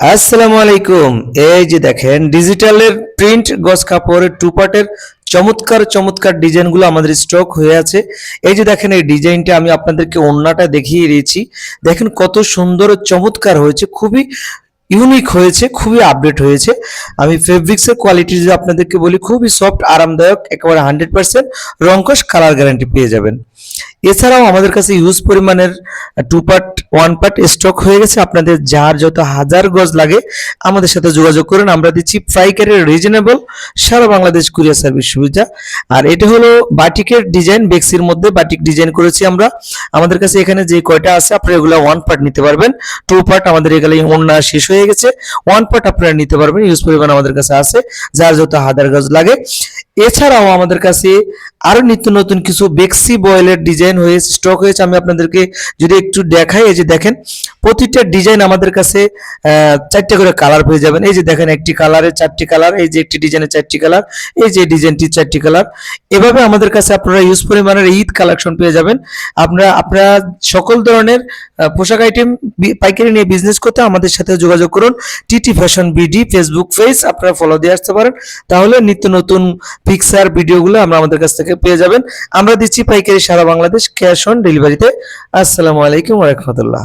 আসসালামু আলাইকুম। এই যে দেখেন, ডিজিটালের প্রিন্ট গজ কাপড়ের টু পার্টের চমৎকার চমৎকার ডিজাইনগুলো আমাদের স্টক হয়ে আছে। এই যে দেখেন, এই ডিজাইনটা আমি আপনাদেরকে অন্যটা দেখিয়ে দিয়েছি। দেখেন কত সুন্দর, চমৎকার হয়েছে, খুবই ইউনিক হয়েছে, খুবই আপডেট হয়েছে। আমি ফেব্রিক্সের কোয়ালিটি যদি আপনাদেরকে বলি, খুবই সফট আরামদায়ক, একেবারে হান্ড্রেড পার্সেন্ট রঙ্কশ কালার গ্যারান্টি পেয়ে যাবেন। এছাড়াও আমাদের কাছে ইউজ পরিমাণের two part one part stock হয়ে গেছে। আপনাদের যার যত হাজার গজ লাগে আমাদের সাথে যোগাযোগ করুন। আমরা দিচ্ছি পাইকারি রিজনেবল সারা বাংলাদেশ কুরিয়ার সার্ভিস সুবিধা। আর এটা হলো বাটিকের ডিজাইন বেক্সির মধ্যে বাটিক ডিজাইন করেছি আমরা। আমাদের কাছে এখানে যে কয়টা আছে, আপনারা এগুলো ওয়ান পার্ট নিতে পারবেন। টু পার্ট আমাদের এখানে ওন্না শেষ হয়ে গেছে। ওয়ান পার্ট আপনারা নিতে পারবেন। ইউজ পরিমাণ আমাদের কাছে আছে। যার যত হাজার গজ লাগে। এছাড়াও আমাদের কাছে আরও নিত্য নতুন কিছু বেক্সি বয়েলের ডিজাইন হয়ে স্টক হয়েছে, আমি আপনাদেরকে যদি একটু দেখাই, এই যে দেখেন, প্রতিটা ডিজাইন আমাদের কাছে চারটে করে কালার পেয়ে যাবেন। এই যে দেখেন, একটি কালারের চারটি কালার এই যে একটি ডিজাইনের চারটি কালার এই যে ডিজাইনটি চারটি কালার এভাবে আমাদের কাছে আপনারা ইউজ পরিমাণের ঈদ কালেকশন পেয়ে যাবেন। আপনারা আপনারা সকল ধরনের পোশাক আইটেম পাইকারি নিয়ে বিজনেস করতে আমাদের সাথে যোগাযোগ করুন। TT fashion BD Facebook page আপনারা ফলো দিয়ে আসতে পারেন। তাহলে নিত্য নতুন পিকচার ভিডিওগুলো আমরা আমাদের কাছ থেকে পেয়ে যাবেন। আমরা দিচ্ছি পাইকারি সারা বাংলাদেশ ক্যাশ অন ডেলিভারিতে। আসসালামু আলাইকুম রহমতুল্লাহ।